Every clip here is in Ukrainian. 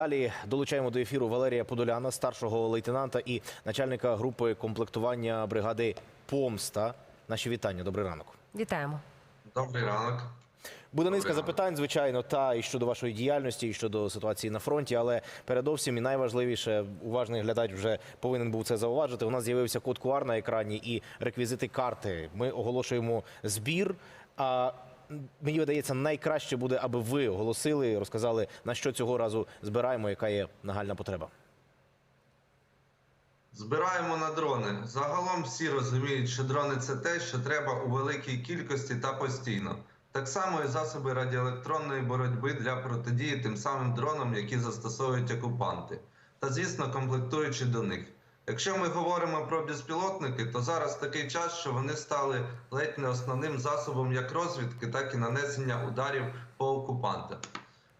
Далі долучаємо до ефіру Валерія Подоляна, старшого лейтенанта і начальника групи комплектування бригади Помста. Наші вітання. Добрий ранок. Вітаємо. Добрий ранок. Буде низка запитань, звичайно, та і щодо вашої діяльності, і щодо ситуації на фронті. Але передовсім і найважливіше, уважний глядач вже повинен був це зауважити. У нас з'явився код QR на екрані і реквізити карти. Ми оголошуємо збір. А мені видається, найкраще буде, аби ви оголосили, розказали на що цього разу збираємо, яка є нагальна потреба. Збираємо на дрони. Загалом всі розуміють, що дрони це те, що треба у великій кількості та постійно. Так само і засоби радіоелектронної боротьби для протидії тим самим дронам, які застосовують окупанти, та звісно, комплектуючи до них. Якщо ми говоримо про безпілотники, то зараз такий час, що вони стали ледь не основним засобом як розвідки, так і нанесення ударів по окупантам.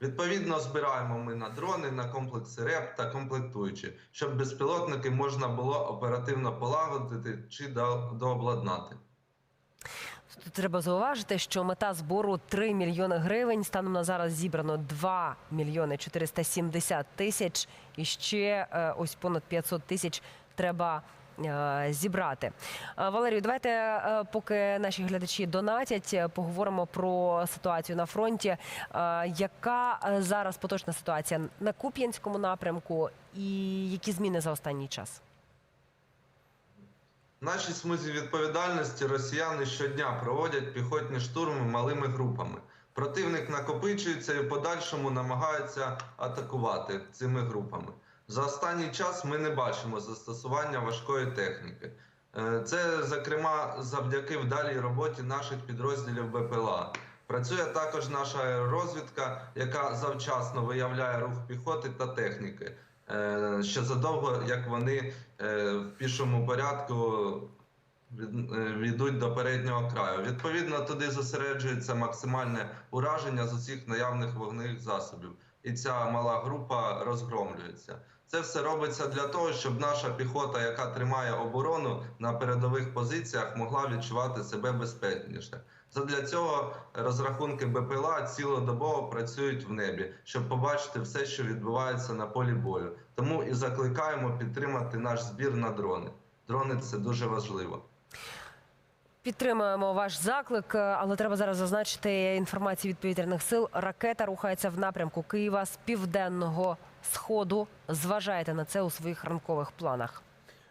Відповідно, збираємо ми на дрони, на комплекси РЕП та комплектуючі, щоб безпілотники можна було оперативно полагодити чи дообладнати. Тут треба зауважити, що мета збору 3 мільйони гривень. Станом на зараз зібрано 2 мільйони 470 тисяч. І ще е, ось понад 500 тисяч треба. е, Зібрати Е, Валерію, давайте, поки наші глядачі донатять, поговоримо про ситуацію на фронті. Яка зараз поточна ситуація на Куп'янському напрямку, і які зміни за останній час? В нашій смузі відповідальності росіяни щодня проводять піхотні штурми малими групами. Противник накопичується і в подальшому намагається атакувати цими групами. За останній час ми не бачимо застосування важкої техніки. Е, Це, зокрема, завдяки вдалій роботі наших підрозділів БПЛА. Працює також наша розвідка, яка завчасно виявляє рух піхоти та техніки. Е, ще задовго, як вони е, в пішому порядку е, відуть до переднього краю. Відповідно, туди зосереджується максимальне ураження з усіх наявних вогневих засобів, і ця мала група розгромлюється. Це все робиться для того, щоб наша піхота, яка тримає оборону на передових позиціях, могла відчувати себе безпечніше. Задля цього розрахунки БПЛА цілодобово працюють в небі, щоб побачити все, що відбувається на полі бою. Тому і закликаємо підтримати наш збір на дрони. Дрони це дуже важливо. Підтримуємо ваш заклик, але треба зараз зазначити інформацію від повітряних сил. Ракета рухається в напрямку Києва з південного сходу. Зважайте на це у своїх ранкових планах.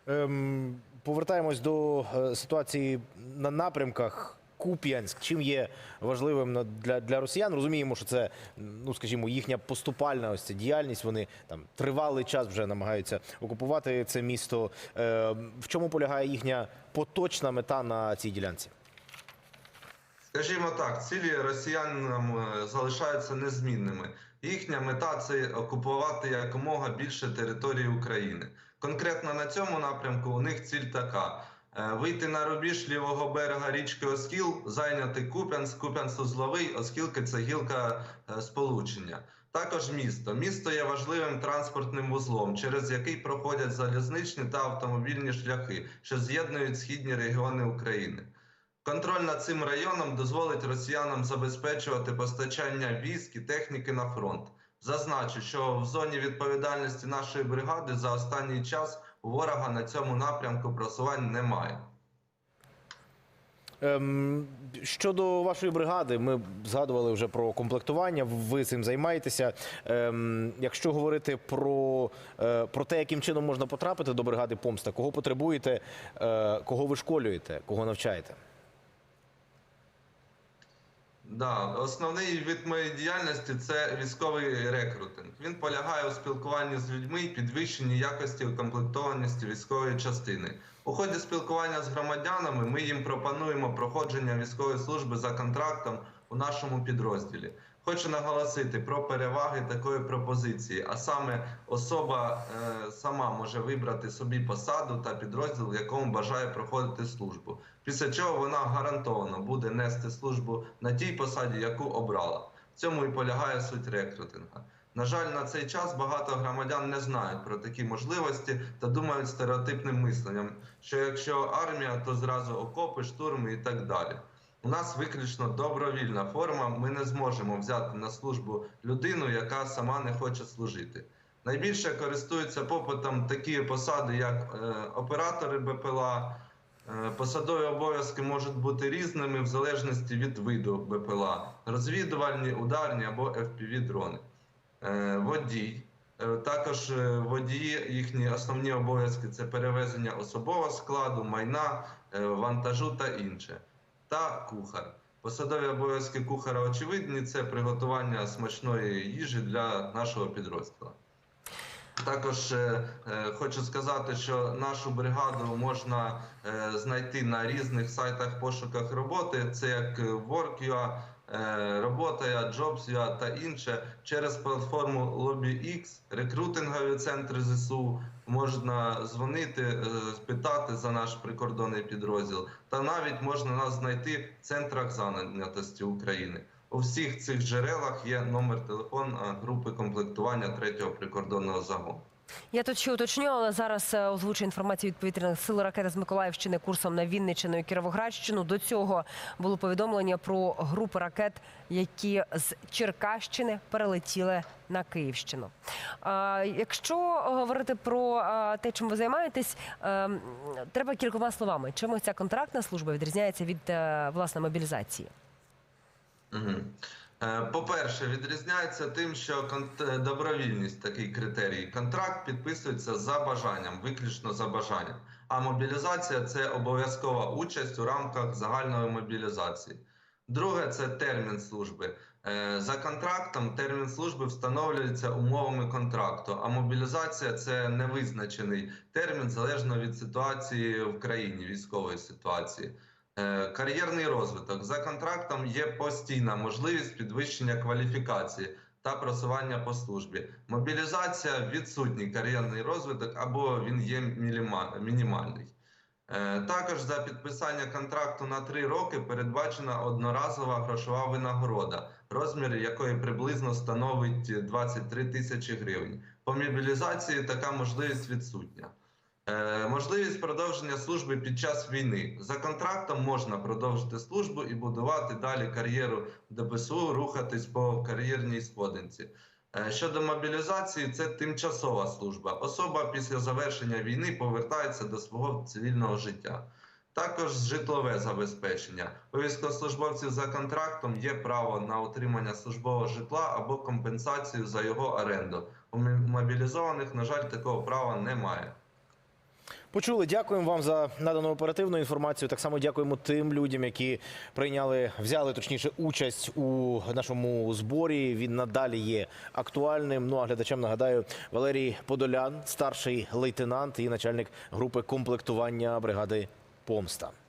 Ем, повертаємось до е, ситуації на напрямках. Куп'янськ, чим є важливим для, для росіян, розуміємо, що це, ну скажімо, їхня поступальна ось ця діяльність. Вони там тривалий час вже намагаються окупувати це місто. Е, в чому полягає їхня поточна мета на цій ділянці? Скажімо так, цілі росіянам е, залишаються незмінними. Їхня мета це окупувати якомога більше території України. Конкретно на цьому напрямку у них ціль така: вийти на рубіж лівого берега річки Оскіл, зайняти Куп'янськ, Куп'янськ-Узловий, оскільки це гілка е, сполучення. Також місто. Місто є важливим транспортним вузлом, через який проходять залізничні та автомобільні шляхи, що з'єднують східні регіони України. Контроль над цим районом дозволить росіянам забезпечувати постачання військ і техніки на фронт. Зазначу, що в зоні відповідальності нашої бригади за останній час ворога на цьому напрямку просувань немає. Ем, щодо вашої бригади, ми згадували вже про комплектування. Ви цим займаєтеся. Ем, якщо говорити про, е, про те, яким чином можна потрапити до бригади помста, кого потребуєте, е, кого ви школюєте, кого навчаєте? Да, основний від моєї діяльності це військовий рекрутинг. Він полягає у спілкуванні з людьми і підвищенні якості укомплектованості військової частини. У ході спілкування з громадянами ми їм пропонуємо проходження військової служби за контрактом у нашому підрозділі. Хочу наголосити про переваги такої пропозиції, а саме особа е, сама може вибрати собі посаду та підрозділ, в якому бажає проходити службу. Після чого вона гарантовано буде нести службу на тій посаді, яку обрала. В цьому і полягає суть рекрутинга. На жаль, на цей час багато громадян не знають про такі можливості та думають стереотипним мисленням, що якщо армія, то зразу окопи, штурми і так далі. У нас виключно добровільна форма. Ми не зможемо взяти на службу людину, яка сама не хоче служити. Найбільше користуються попитом такі посади, як е, оператори БПЛА. Е, Посадові обов'язки можуть бути різними в залежності від виду БПЛА: розвідувальні, ударні або fpv дрони Е, Водій. Також водії, їхні основні обов'язки це перевезення особового складу, майна, вантажу та інше. Та кухар. Посадові обов'язки кухара очевидні це приготування смачної їжі для нашого підрозділу. Також е, е, хочу сказати, що нашу бригаду можна е, знайти на різних сайтах пошуках роботи. Це як Work.ua, е, Робота, Jobs.ua та інше. Через платформу LobbyX, рекрутингові центри ЗСУ можна дзвонити, спитати питати за наш прикордонний підрозділ. Та навіть можна нас знайти в центрах зайнятості України. У всіх цих джерелах є номер телефона групи комплектування 3-го прикордонного загону. Я тут ще уточню, але зараз е, озвучу інформацію від повітряних сил ракети з Миколаївщини курсом на Вінниччину і Кіровоградщину. До цього було повідомлення про групи ракет, які з Черкащини перелетіли на Київщину. Якщо говорити про те, чим ви займаєтесь, ем, треба кількома словами. Чим ця контрактна служба відрізняється від е, власне мобілізації? Угу. По-перше, відрізняється тим, що е, добровільність такий критерій. Контракт підписується за бажанням, виключно за бажанням. А мобілізація це обов'язкова участь у рамках загальної мобілізації. Друге це термін служби. Е, За контрактом термін служби встановлюється умовами контракту, а мобілізація це невизначений термін залежно від ситуації в країні, військової ситуації. Е, Кар'єрний розвиток за контрактом є постійна можливість підвищення кваліфікації та просування по службі. Мобілізація відсутній кар'єрний розвиток або він є мінімальний. Е, Також за підписання контракту на три роки передбачена одноразова грошова винагорода, розмір якої приблизно становить 23 тисячі гривень. По мобілізації така можливість відсутня. Е, Можливість продовження служби під час війни. За контрактом можна продовжити службу і будувати далі кар'єру ДПСУ, рухатись по кар'єрній сходинці. Е, Щодо мобілізації, це тимчасова служба. Особа після завершення війни повертається до свого цивільного життя. Також житлове забезпечення. У військовослужбовців за контрактом є право на отримання службового житла або компенсацію за його оренду. У мобілізованих, на жаль, такого права немає. Почули. Дякуємо вам за надану оперативну інформацію. Так само дякуємо тим людям, які прийняли, взяли точніше участь у нашому зборі. Він надалі є актуальним. Ну а глядачам нагадаю, Валерій Подолян, старший лейтенант і начальник групи комплектування бригади Помста.